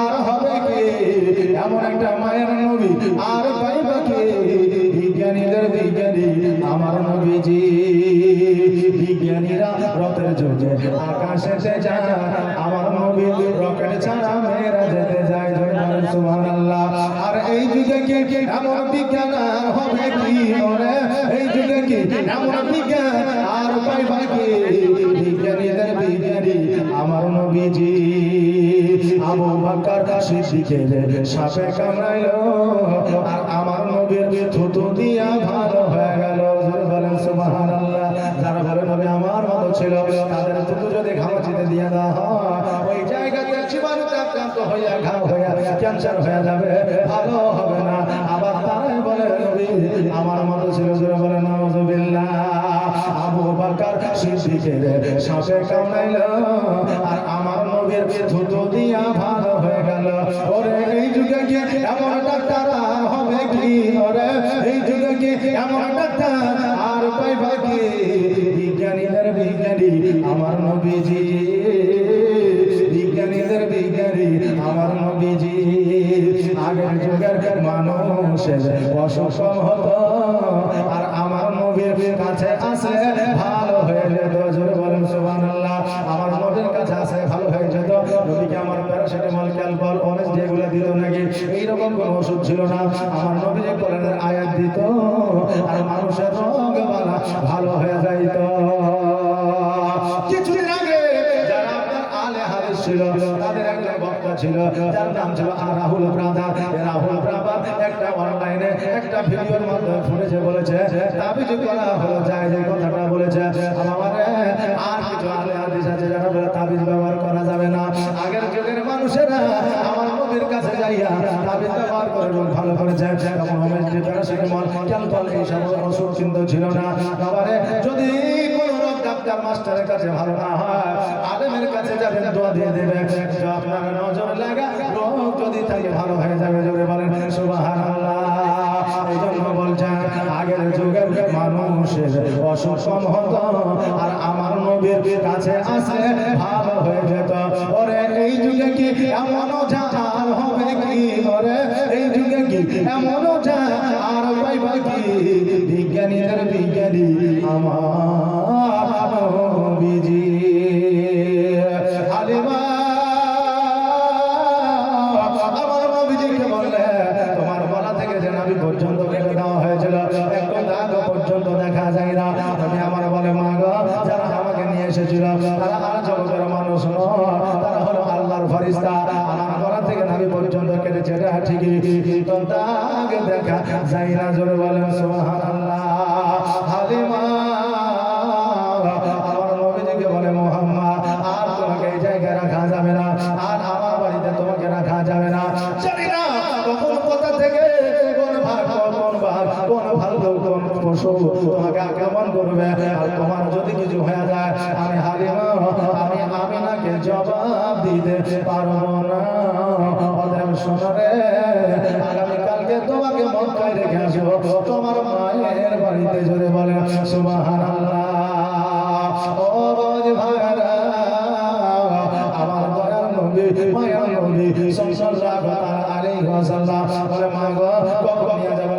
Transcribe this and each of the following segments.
আর হবে কি? এমন একটা মায়ের নবী, আর পাইবে কি? বিজ্ঞানীদের বিজ্ঞানী, আমার নবীজি। বিজ্ঞানীরা রথের যুগে আকাশেতে যায়, আমার নবী রকেট ছাড়া মেয়েরা যেতে যায় সুবহানাল্লাহ। আর এই যুগে কি এমন বিজ্ঞান আর হবে কি? ওরে এই যুগে কি এমন বিজ্ঞান আর পাইবা কি? বিজ্ঞানীদের বিজ্ঞানী, আমার নবীজি। আবু বকর সিদ্দিকের সাপে কামড়াইলো। আর আমার নবীর থুতু দিয়া ভালো হয়ে গেল। বলেন, সুবহানাল্লাহ। যারা বলে নবী আমার মতো ছিল, তাদের থুতু যদি ঘামাচিতে দিয়ে দেওয়া হয়, ওই জায়গাতে জীবাণুতে আক্রান্ত হইয়া ঘাও হইয়া ক্যান্সার হয়ে যাবে। ভালো হবে না। আবার তারাই বলে, নবী, আমার মতো ছিল, জোরে বলেন, নাউজুবিল্লাহ। আবু বকর সিদ্দিকের সাপে কামড়াইল। আর আমার নবীর থুতু ওরে এই যুগে এমন ডাক্তার আর পাইবা কি বিজ্ঞানীদের বিজ্ঞানী আমার নবীজি। বিজ্ঞানীদের বিজ্ঞানী আমার নবীজি। আগের যুগের মানুষের অসুখ হতো আর আমার নবীর কাছে আসে ভালো ওষুধ ছিল না, আমার নবী কোরআনের আয়াত দিত আর মানুষের রোগ বালা ভালো হয়ে যাইত। কিছুদিন আগে যারা আপনার আলে হাদিস ছিল, তাদের বক্তা ছিল। যার নাম ছিল রাহুল ব্রাদার। রাহুল ব্রাদার একটা অনলাইনে একটা ভিডিওর মাধ্যমে শুনেছে, বলেছে, তাবিজ করা হলো যায় যে কথাটা বলেছে। আমারে আর কিছু আলে হাদিস আছে যারা বলে তাবিজ ব্যবহার করা যাবে না। আগের যুগের মানুষেরা আমার নবীর কাছে যাইয়া তাবিজ ব্যবহার করে রোগ ভালো করে করেছে। তখন হোমিওপ্যাথি প্যারাসিটামল ক্যালপল এইসব ওষুধ কিন্তু ছিল না। বাবারে, যদি ডাক্তার মাস্টারের কাছে ভালো না হয়, আলেমের কাছে যাবেন, দোয়া দিয়ে দেবে আপনার নজর লাগা রোগ যদি থাকে ভালো হয়ে যাবে, জোরে বলেন, সুবহানাল্লাহ। এই জন্য বলছেন, আগের যুগের মানুষের অসুখ হতো, আর আমার নবীর কাছে আসলে ভালো হয়ে যেত। ওরে, এই যুগে কি এমন জাল হবে কি ওরে এই যুগে কি এমন জাল আর পাইবা কি? বিজ্ঞানীদের বিজ্ঞানী আমার যে এসেছিল, তারা আর জগতের মানুষ নয়, তারা হলো আল্লাহর ফরিস্তা নাভি পর্যন্ত কেটেছে, এটা ঠিকই। কিন্তু দাগ দেখা যায় না জোরে হালিমা, আমার বলে, মোহাম্মদ, আর তোমাকে এই জায়গায় রাখা যাবে না, আর আমার বাড়িতে তোমাকে রাখা যাবে না। তোমাকে আক্রমণ করবে। আর তোমার যদি কিছু হয়ে যায়, আমি হারিমা আমি আমিনাকে জবাব দিতে পারব না অতএব শোনো রে আগামীকালকে তোমাকে মক্কায় রেখে আসব তোমার মায়ের বাড়িতে জোরে বলে সুবহানাল্লাহ ও বোঝ ভাইরা আমার দয়ার নবী, মায়ার নবী সাল্লাল্লাহু আলাইহি ওয়াসাল্লাম। বলে, মা গো, কখন নিয়ে যাবে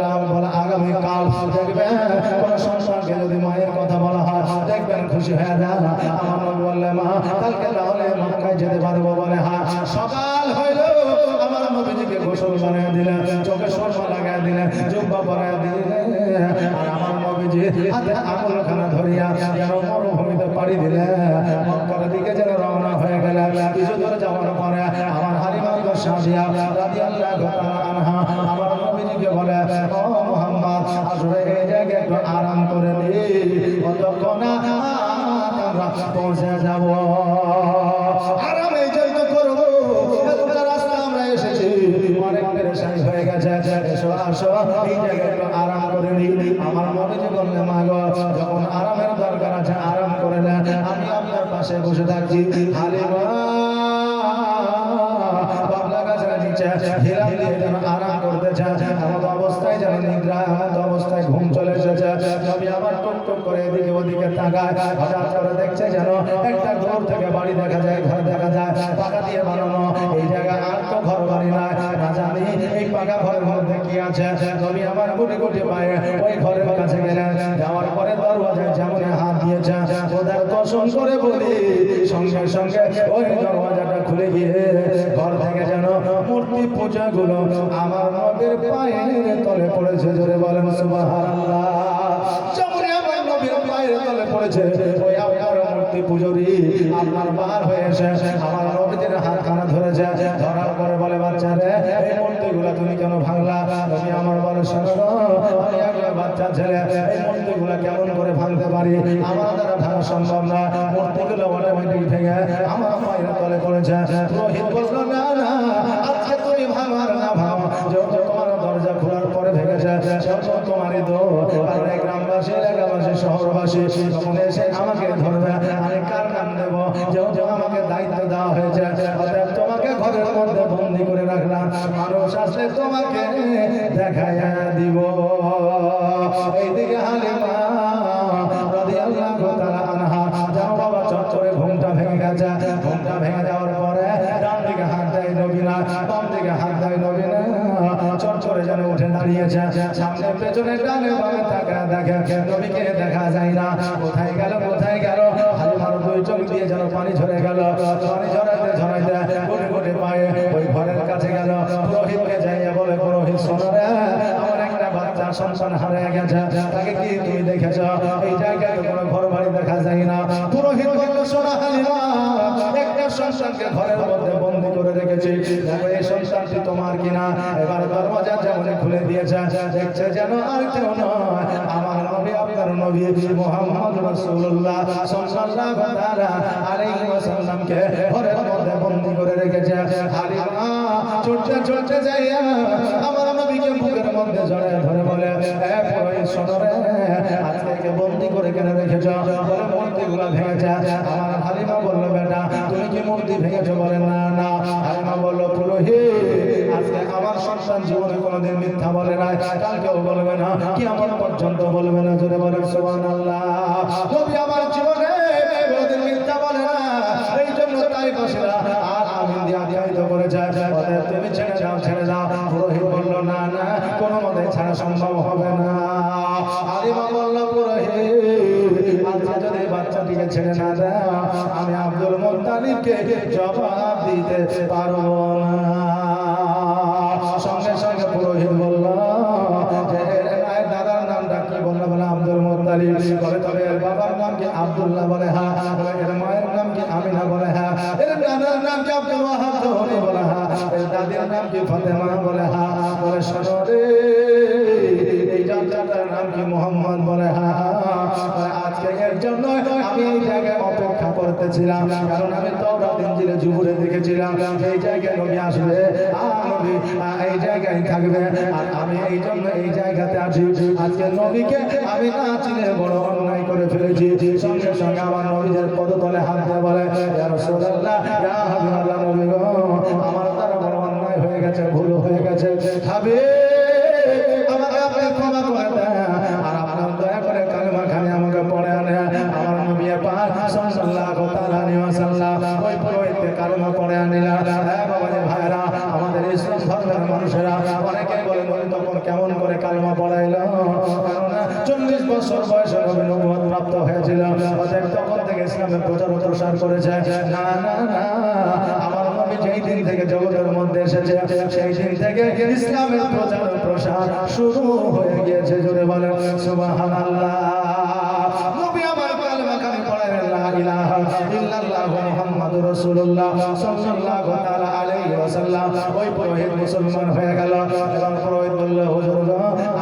আগামী কাল দেখবেন কোন সন্তানকে যদি মায়ের কথা বলা হয় দেখবেন খুশি হয়ে যায় আমার নবী বললে মা, কালকে তাহলে মক্কায় যেতে পারব বলে। হ্যাঁ সকাল হইল, আমার নবীজিকে গোসল বানিয়ে দিলেন, চোখে সরষা লাগাই দিলেন, জুব্বা পরাই দিলেন। আর আমার নবীজি হাতে আঙুল খানা ধরিয়া যেন মরুভূমিতে পাড়ি দিলে মক্কার দিকে যেন রওনা হয়ে গেল কিছু যাওয়ার পরে আমার হারিমা সাদিয়া রাদিয়াল্লাহু তাআলা আনহা আমার নবীজিকে বলে, ও মুহাম্মদ, আসলে এই জায়গায় একটু আরাম করে নি। কতক্ষণ আমরা পৌঁছে যাব। আরামে রাস্তা আমরা এসেছি। হয়ে গেছে। আরাম করে নি। আমার যখন আরামের দরকার আছে, আরাম নেন আমি আপনার পাশে বসে থাকছি। হালিমা নিচে দিয়ে যেন আরাম করতেছে এমন অবস্থায় যেন নিদ্রা এমন অবস্থায় ঘুম চলে এসেছে নবী আবার টুক টুক করে এদিকে ওদিকে তাকায় হঠাৎ করে দেখছে যেন একটা দূর থেকে বাড়ি দেখা যায় ঘর দেখা যায় পাকা দিয়ে বানানো এই জায়গায় আর জানি এই পাকা ঘরের মধ্যে কি আছে নবী আমার গুটি গুটি পায়ে ওই ঘরের কাছে গেলেন যাওয়ার পরে দরওয়াজায় যেমন হাত দিয়েছে ওদের দর্শন করে বলি সঙ্গে সঙ্গে ওই দরওয়াজাটা খুলে গিয়ে ঘর থেকে যেন মূর্তি পূজা গুলো আমার নবীর পায়ের তলে পড়েছে, জোরে বলেন সুবহানাল্লাহ। আমার নবীর পায়ের তলে পড়েছে, ওই মূর্তি পুজোরি আপনার বার হয়ে এসে আমার নবীদের হাত খানা ধরেছে। ধরার পরে বলে, বাচ্চা রে, এই মূর্তিগুলো তুমি কেন ভাঙলা? তুমি আমার বলে, শোনো আমি একটা বাচ্চা ছেলে। এই মূর্তিগুলো কেমন করে ভাঙতে পারি? আমার দ্বারা ভাঙা সম্ভব না। মূর্তিগুলো অটোমেটিক ভেঙে আমার পায়ের তলে পড়েছে। রোহিত বলল, না না, আজকে তুমি ভাঙার না ভাঙো। যেহেতু তোমার দরজা খোলার পরে ভেঙেছে, সেহেতু তোমারই দো আর এই গ্রামবাসী এলাকাবাসী শহরবাসী তখন এসে আমাকে ধরবে আমি কার নাম দেব? যেহেতু আমাকে দায়িত্ব দেওয়া হয়েছে, অতএব তোমাকে ঘরের মধ্যে বন্দি করে রাখলাম। মানুষ আসলে তোমাকে দেখাইয়া দিব। এইদিকে হালিমা আনহা, যাও বাবা চচ্চরে ঘুমটা ভেঙে গেছে। ঘুমটা ভেঙে যাওয়ার পরে দিকে হাত দেয় নবীনা, বাম দিকে হাত দেয় নবীনা। চচ্চরে যেন উঠে দাঁড়িয়েছে। সামনে পেছনে ডানে বামে তাকা দেখে নবীকে দেখা যায় না। কোথায় গেল কোথায় গেল? হালিমার দুই চোখ দিয়ে যেন পানি ঝরে গেল। পানি ঝরাতে ঝরাইতে গুটে গুটে পায়ে ওই ঘরের কাছে গেল। পুরোহিতকে যাইয়া বলে, পুরোহিত সোনারে আমার বাচ্চা সন্তান হারিয়ে গেছে। তাকে কি তুমি দেখেছ? এই জায়গায় তো কোনো ঘর বাড়ি দেখা যায় না। পুরোহিত বলল হালিমা, একটা সন্তানকে ঘরের মধ্যে বন্দি করে রেখেছি। দেখো, এই সন্তানটি তোমার কিনা? এবার দরওয়াজা যেমন খুলে দিয়েছে, দেখছে যেন আর কেউ নয়। আমার নবী, আপনার নবী মোহাম্মদ রাসূলুল্লাহ সাল্লাল্লাহু আলাইহি ওয়াসাল্লামকে ঘরের মধ্যে বন্দি করে রেখেছে। হালিমা ছুটতে ছুটতে যাইয়া আমার নবীকে বুকের মধ্যে জড়ায় ধরে বলে পুরোহিত আজকে বন্দি করে কেন রেখেছ? বলে মূর্তিগুলো ভেঙেছে। আমার হালিমা বলল, বেটা, তুমি কি মূর্তি ভেঙেছো? বলে, না না। হালিমা বলল, পুরোহিত, আজকে আমার সন্তান জীবনে কোনোদিন মিথ্যা বলে না কালকেও বলবে না কি আমার পর্যন্ত বলবে না। জোরে বলেন, সুবহানাল্লাহ। নবী আমার জীবনে কোনোদিন মিথ্যা বলে না। এই জন্য তাই আর আমি তুমি ছেড়ে যাও ছেড়ে যাও পুরোহিত বলল, না না, কোনো মতে ছাড়া সম্ভব হবে না। আলিমা বলল পুরোহিত আজকে যদি বাচ্চাটিকে ছেড়ে না দাও। আমি আব্দুল মোত্তালিবকে জবাব দিতে পারব না। সঙ্গে সঙ্গে পুরোহিত বলল দাদার নামটা কি বলল বলে আব্দুল মোত্তালিব? তবে এর বাবার নাম কি আব্দুল্লাহ? বলে হ্যাঁ। এর মায়ের কি আমিনা বলে হ্যাঁ। এর দাদার নাম কি আব্দুল ওয়াহাব বলে হ্যাঁ। এর দাদির নাম কি ফাতেমা বলে হ্যাঁ। বলে শোনো যাত্রাটার মোহাম্মদ বলে হ্যাঁ আজকে এর জন্য আমি এই জায়গায় অপেক্ষা করতেছিলাম। কারণ আমি তওরাত ইনজিলে জুবুরে দেখেছিলাম। এই জায়গায় নবী আসবে নবী এই জায়গায় থাকবে। আর আমি এই জন্য এই জায়গাতে আছি। আজকে নবীকে আমি না চিনে বড় অন্যায় করে ফেলেছি। সঙ্গে সঙ্গে আমার নবীদের পদতলে হাত দিয়ে বলে হাবিবাল্লাহ নবী আমার দ্বারা বড় অন্যায় হয়ে গেছে, ভুল হয়ে গেছে। খাবে আপনি ক্ষমা করে মানুষেরা অনেকে বলে বলে তখন কেমন করে কালেমা পড়াইলো? চল্লিশ বছর বয়সে নবী নবুয়ত প্রাপ্ত হয়েছিল। তখন থেকে ইসলামের প্রচার প্রসার করেছে। না না না, আমার নবী যেই দিন থেকে জগতের মধ্যে এসেছে, সেই দিন থেকে ইসলামের প্রচার প্রসার শুরু হয়ে গিয়েছে, জোরে বলেন, সুবহানাল্লাহ। নবী আমার কালেমা খানি পড়েন লা ইলাহা মুহাম্মাদুর রাসূলুল্লাহ সাল্লাল্লাহু তাআলা আলাইহি ওয়াসাল্লাম। ওই পুরোহিত মুসলমান হয়ে গেল এবং পুরোহিত বলল, হুজুর,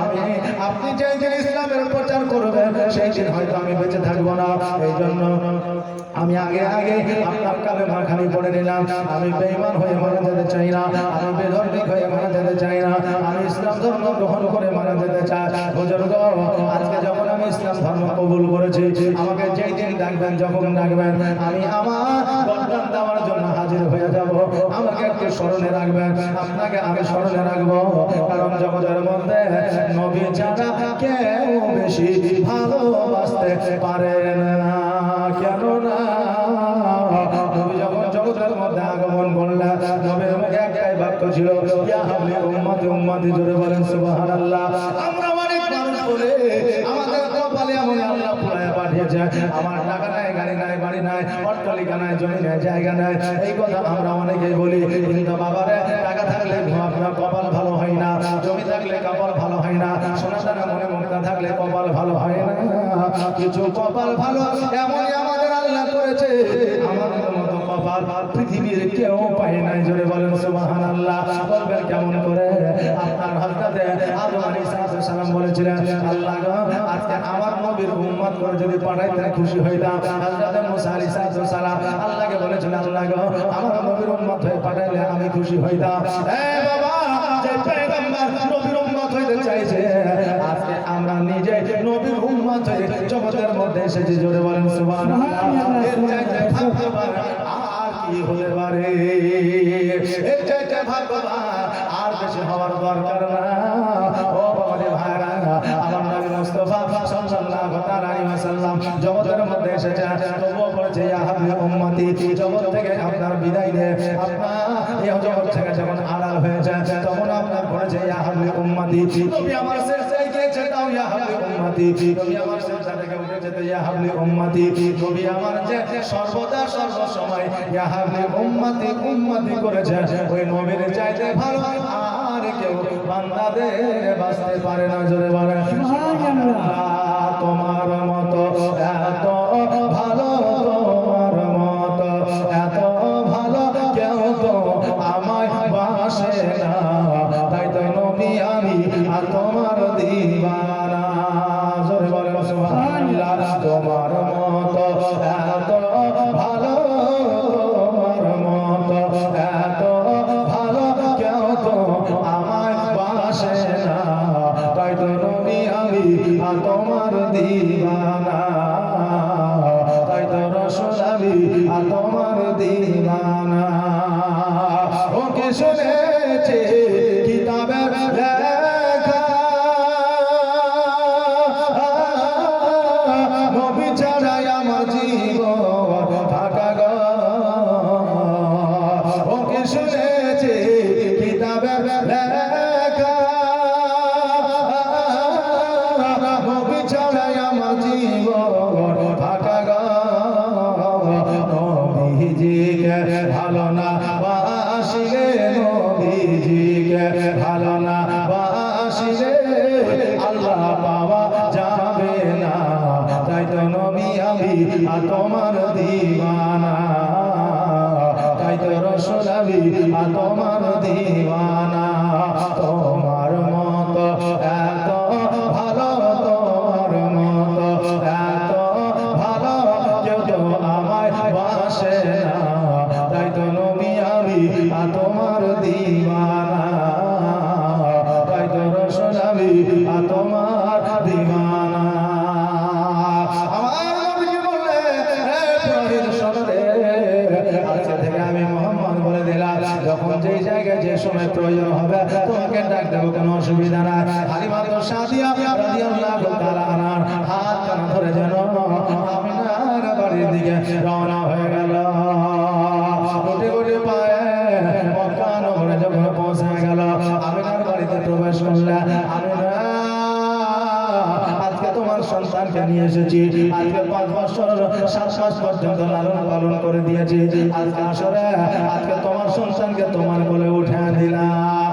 আমি, আপনি যেই দিন ইসলামের প্রচার করবেন, সেই দিন হয়তো আমি বেঁচে থাকব না। এই জন্য আমি আগে আগে আপনার কালেমা খানি পড়ে নিলাম। আমি বেঈমান হয়ে মারা যেতে চাই না। আমি বেধর্মিক হয়ে মারা যেতে চাই না। আমি ইসলাম ধর্ম গ্রহণ করে মারা যেতে চাই। হুজুর আজকে যখন আমি ইসলাম ধর্ম কবুল করেছি, আমাকে যেই দিন ডাকবেন, যখন ডাকবেন, আমি আমার দেওয়ার জন্য হাজির হয়ে যাব। আমাকে একটু স্মরণে রাখবেন। আপনাকে আমি স্মরণে রাখব। কারণ জগতের মধ্যে নবী ছাড়া কেউ বেশি ভালোবাসতে পারে না। কেন না নবী যখন জগতের মধ্যে আগমন করলেন নবীর মুখে একটাই বাক্য ছিল, ইয়া হাবলি উম্মতি উম্মতি জোরে বলেন, সুবহানাল্লাহ। আমরা অনেক মানুষ বলে আমাদের কপালে এমন আল্লাহ পুরায় পাঠিয়েছে, আমার টাকা বাড়ি নাই, অট্টালিকা নাই, জমি নাই, জায়গা নাই। এই কথা আমরা অনেকে বলি, কিন্তু বাবারে, টাকা থাকলে আপনার কপাল ভালো হয় না, জমি থাকলে কপাল ভালো হয় না সোনা দানা মনে মুক্তা থাকলে কপাল ভালো হয় না। কিছু কপাল ভালো, এমনই আমাদের আল্লাহ করেছে। আমাদের মতো কপাল পৃথিবীর কেউ পায় নাই, জোরে বলেন সুবহান আল্লাহ বলবেন কেমন করে? আপনার হযরতে আদম আলাইহিস সালাম বলেছিলেন আল্লাহ গো আজকে আমার নবীর উম্মত করে যদি পাঠাইতেন খুশি হইতাম হযরতে মুসা আলাইহিস সালাম আল্লাহকে বলেছিলেন আল্লাহ গো আমার নবীর উম্মত হয়ে পাঠাইলে আমি খুশি হইতাম এ বাবা যে নবীর উম্মত হইতে চাইছে আজকে আমরা নিজে নবীর উম্মত হয়ে জগতের মধ্যে এসেছি। জোরে বলেন সুবহানাল্লাহ। এর চাইতে ভাগ্যবান আর কি হতে পারে? চাইতে ভাগ্যবান আর বেশি হওয়ার দরকার না। ও বাবারে ভাইরা, আমার নবী মুস্তাফা সাল্লাল্লাহু আলাইহি ওয়াসাল্লাম জগতের মধ্যে এসেছে তবুও বলেছে, ইয়া হাবলি উম্মতি, জগৎ থেকে আপনার বিদায় নিয়ে আপনার এই জগৎ থেকে যখন আড়াল হয়েছে তখন আপনার বলেছে, ইয়া হাবলি উম্মতি, নবী আমার শেষে গিয়েছে তাও ইয়া হাবলি উম্মতি, নবী আমার শেষে থেকে ইয়াহাবলি ইয়া উম্মতি। নবী আমার যে সর্বদা সর্ব সময় ইয়া হাবলি উম্মতি উম্মতি করেছে। ওই নবীর চাইতে ভালো আর কেউ বান্দাদের বাঁচতে পারে না জোরে তোমার মতো এত নবীজিকে ভালো না বাসিলে আল্লাহ পাওয়া যাবে না। তাই তো নবী আমি আর তোমার দিবানা তাই তো রসুল আমি আর তোমার দিবানা দেবো, কোনো অসুবিধা নাই। হালিমা সাদিয়া হাত কানা ধরে যেন বাড়ির দিকে রওনা হয়ে গেল। আজকে তোমার সন্তানকে নিয়ে এসেছি। আজকে পাঁচ বছর লালন পালন করে দিয়েছি। আজকে আসরে আজকে তোমার সন্তানকে তোমার বলে উঠে দিলাম।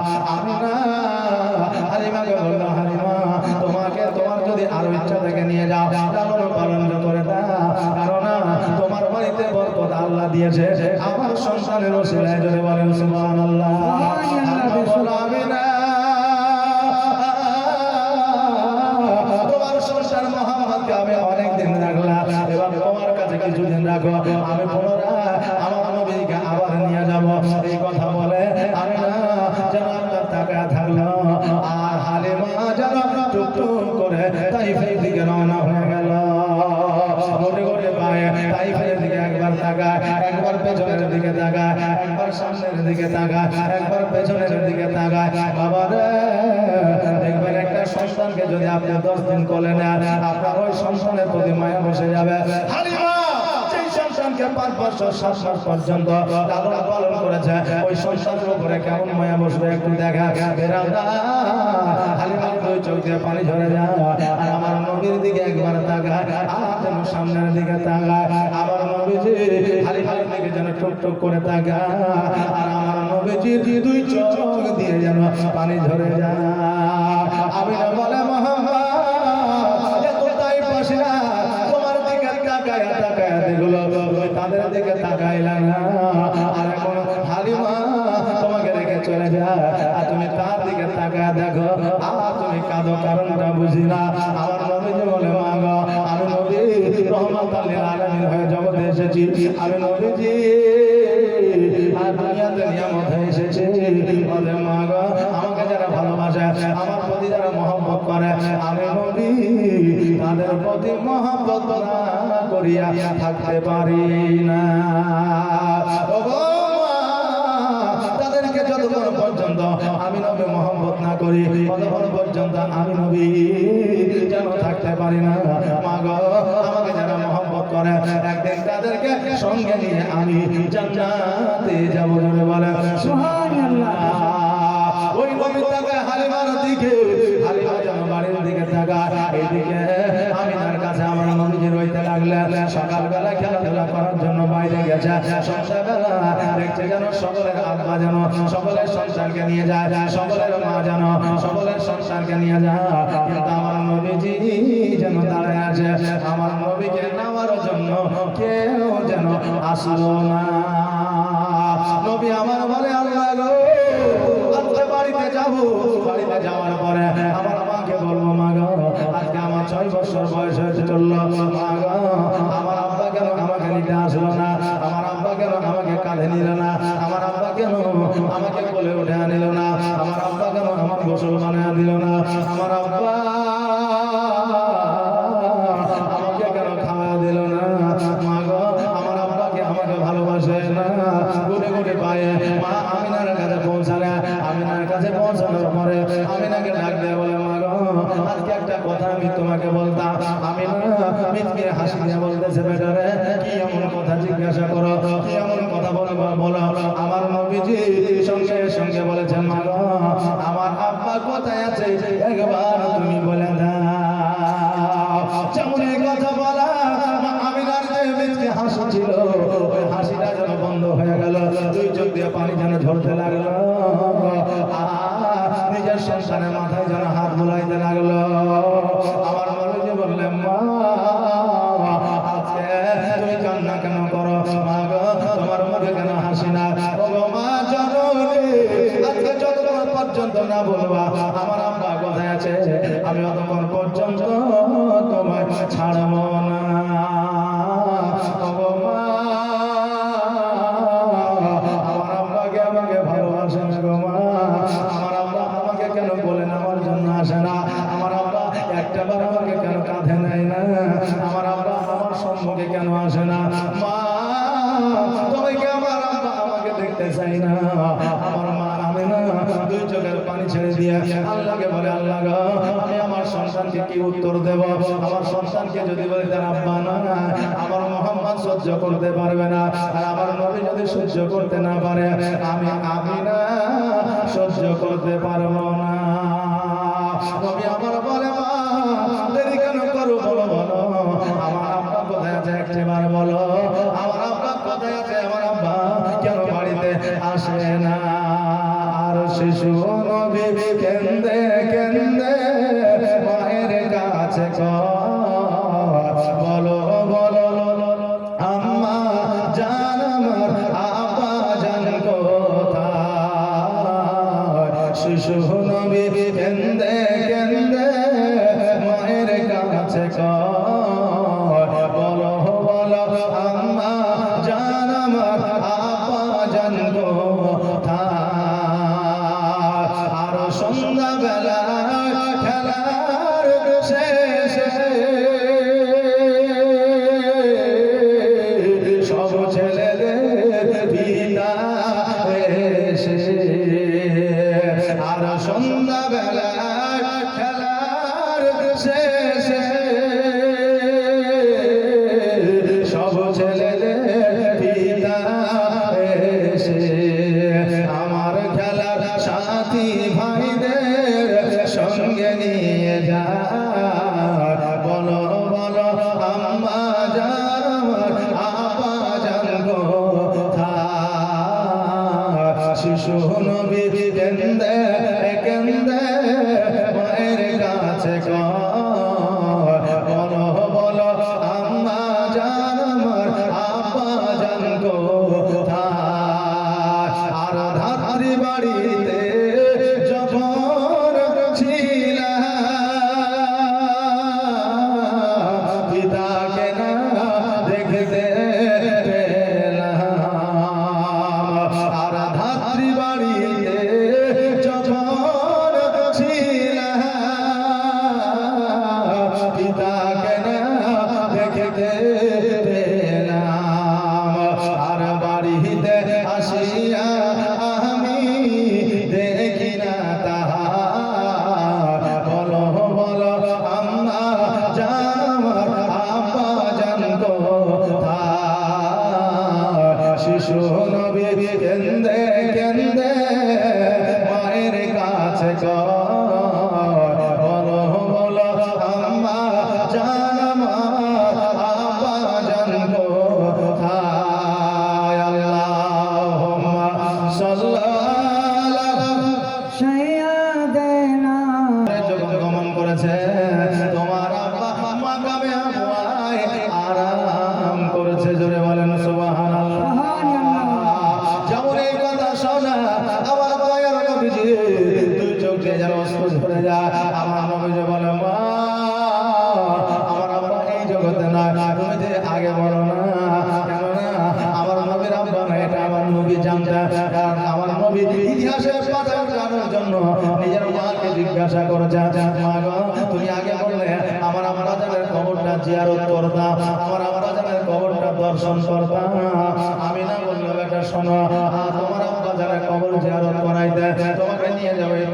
হালিমাকে বলল হালিমা তোমাকে তোমার যদি আরও ইচ্ছা থেকে নিয়ে যাও। লালন পালন করে দাও। কারণ তোমার বাড়িতে বরকত আল্লাহ দিয়েছে। আমার সন্তানের ওসিলায় যদি বলেন সুবহানাল্লাহ। আল্লাহ আমি না তোমার সংসার মোহাম্মদকে আমি অনেক দিন রাখলাম। এবং তোমার কাছে কিছুদিন রাখো। সন্তানকে পাঁচ বছর সাত মাস পর্যন্ত লালন পালন করেছে। ওই সন্তানের উপরে কেমন মায়া বসবে একটু দেখা। বেরাদা হালিমার দুই চোখ পানি ঝরে যায় আর আমার নবীর দিকে একবার তাকায় যেন সামনের দিকে তাকায়। আবার নবীজি হালিমার দিকে যেন টুক টুক করে তাকায়। আর আমার নবীজির দুই চোখ দিয়ে যেন পানি ঝরে যায়। তাদের দিকে তাকাইলা না। আর এখন হালিমা তোমাকে রেখে চলে যায়। আর তুমি তার দিকে তাকায় দেখো। আর তুমি কাঁদো, কারণটা বুঝি না। আমার নবীজি বলে, মা গো, আমি নবী রহমত আলামিন হয়ে জগতে এসেছি। আমি নবীজি আমার প্রতি যারা মহব্বত করে, আমি নবী, তাদের প্রতি মহব্বত না করিয়া থাকতে পারি না। তাদেরকে যতক্ষণ পর্যন্ত আমি নবী মোহাম্মত না করি, ততক্ষণ পর্যন্ত আমি নবী যেন থাকতে পারি না। মা গো, আমাকে যারা মোহাম্মত করে, একদিন তাদেরকে সঙ্গে নিয়ে আমি জান্নাতে যাব জোরে বলে ওই নবী তাকে হালিমার দিকে, হালিমা যেন বাড়ির দিকে থাকা এইদিকে আমি তার কাছে আমার নবীজি রইতে লাগলেন সকালবেলা খেলাধুলা করার জন্য বাইরে গেছে। দেখছে যেন সকলের আব্বা যেন সকলের সন্তানকে নিয়ে যায়, সকলের মা যেন সকলের সন্তানকে নিয়ে যায়। কিন্তু আমার নবীজি যেন দাঁড়ায় আছে, আমার নবীকে নেওয়ার জন্য কেউ যেন আসলো না। নবী আমার বলে, আল্লাহ গো, আজকে বাড়িতে যাব। বাড়িতে যাওয়ার পরে আমার মাকে বলব, মা গো, আজকে ছয় বছর বয়স হয়েছে চলল। আমার আব্বা কেন আমাকে নিতে আসলো না? আমার আব্বা কেন আমাকে কাঁধে নিল না? আমার আব্বা কেন আমাকে বলে উঠে আনিল না? আমার আব্বা কেন আমার গোসল বানিয়ে দিল না? আমার আব্বা জিজ্ঞাসা করো এমন কথা বলব বলো? আমার নবীজি সঙ্গে সঙ্গে বলেছে মা আমার আব্বা কোথায় আছে? একবার তুমি বলে বলা ওই হাসিটা যেন বন্ধ হয়ে গেল। দুই দিয়ে পানি যেন লাগল। নিজের মাথায় যেন হাত বুলাইতে লাগল। আমার আব্বা আমাকে দেখতে চাই না? আমার মা আমি না দুই চোখের পানি ছেড়ে দিয়ে আল্লাহকে বলে, আল্লাহ আমি আমার সন্তানকে কি উত্তর দেব? আমার সন্তানকে যদি বলে তার আব্বা, না আমার মোহাম্মদ সহ্য করতে পারবে না। আর আমার নবী যদি সহ্য করতে না পারে, আমি আমি না সহ্য করতে পারব না। কাছে ছেলে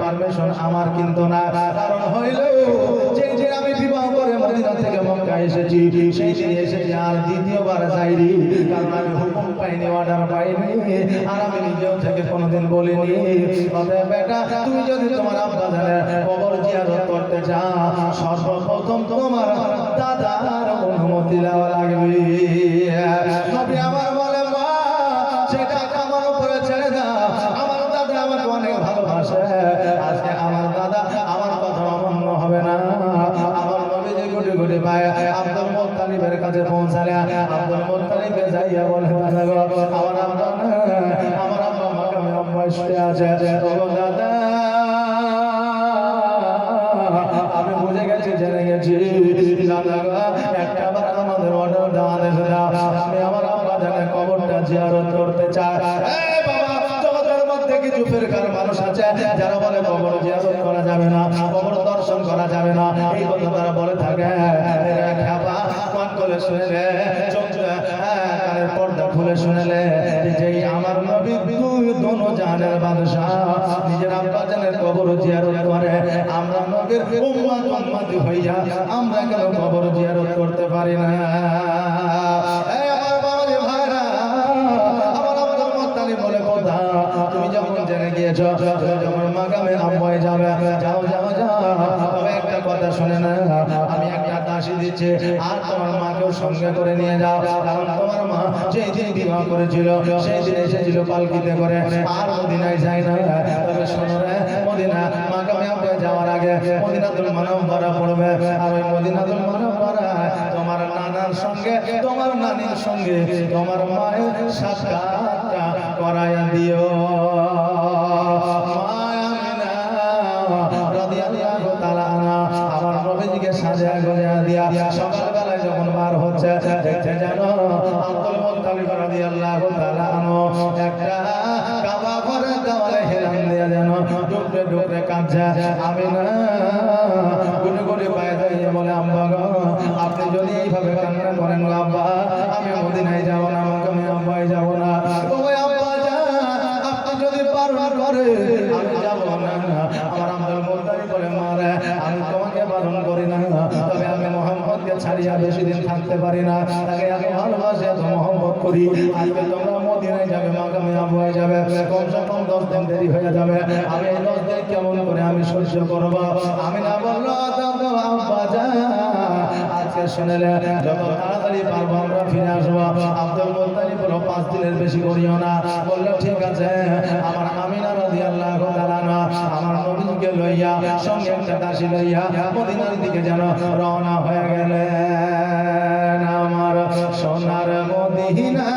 পারমিশন আমার কিন্তু না। কারণ হইল যে যে আমি বিবাহ করে মদিনা থেকে মক্কা এসেছি, সেই দিন এসেছি আর দ্বিতীয়বার যাইনি, কারণ আমি হুকুম পাইনি অর্ডার পাইনি, আর আমি নিজেও থেকে কোনোদিন বলিনি। অতএব বেটা, তুমি যদি তোমার আব্বা জানে, কবর জিয়ারত করতে চাও, সর্বপ্রথম তোমার দাদার অনুমতি দেওয়া লাগবে। আমার আমি বুঝে গেছি, জেনে গেছি। দাদা আমাদের অর্ডার দেওয়া আমি আমার আব্বা জানে কবরটা জিয়ারত করতে চাই। কিছু ফেরকার মানুষ আছে যারা বলে কবর জিয়ারত করা যাবে না কবর দর্শন করা যাবে না। এই কথা তারা বলে থাকে করে শুনেলে হ্যাঁ, আমরা কেন কবর জিয়ারত করতে পারি না? তুমি যখন মাকামে আব্বাই যাবে। যাও যাও যাও। একটা কথা শুনে না আমি একটা দাসী দিচ্ছি, আর তোমার মাকেও সঙ্গে করে নিয়ে যাও। কারণ তোমার মা যেই দিন বিবাহ করেছিল, সেই দিন এসেছিল পালকিতে করে, আর মদিনায় যায় না। তবে শোনো রে, মদিনা, মাকামে আব্বাই যাওয়ার আগে মদিনাতুল মানবরা পড়বে। আর ওই মদিনাতুল মানবরা তোমার নানার সঙ্গে, তোমার নানির সঙ্গে, তোমার মায়ের সাক্ষাৎটা করাইয়া দিও। সাজিয়া গজিয়া দিয়া সকালবেলায় যখন বার হচ্ছে দেখতে জানো আব্দুল মুত্তালিব রাদিয়াল্লাহু তাআলা আপনি যদি এইভাবে কান্না করেন আব্বা, আমি মদিনায় যাব না আমি আব্বাই যাব না। ছাড়িয়া বেশি দিন থাকতে পারি না। তাকে এত ভালোবাসি, এত মহব্বত করি। আজকে তোমরা মদিনায় যাবে, মাকামে আবহাওয়ায় যাবে। কমসে কম দশ দিন দেরি হয়ে যাবে। আমি এই দশ দিন কেমন করে আমি সহ্য করব? আমি না বলল আব্বা যা আজকে শুনেলে যত তাড়াতাড়ি পারব, আমরা ফিরে আসব। আব্দুল মোত্তালি বলো পাঁচ দিনের বেশি করিও না। বলল, ঠিক আছে। আমার আমিনা রাজি আল্লাহ আমার নবীকে লইয়া, সঙ্গে একটা দাসী লইয়া মদিনার দিকে যেন রওনা হয়ে গেলে আমার সোনার মদিনা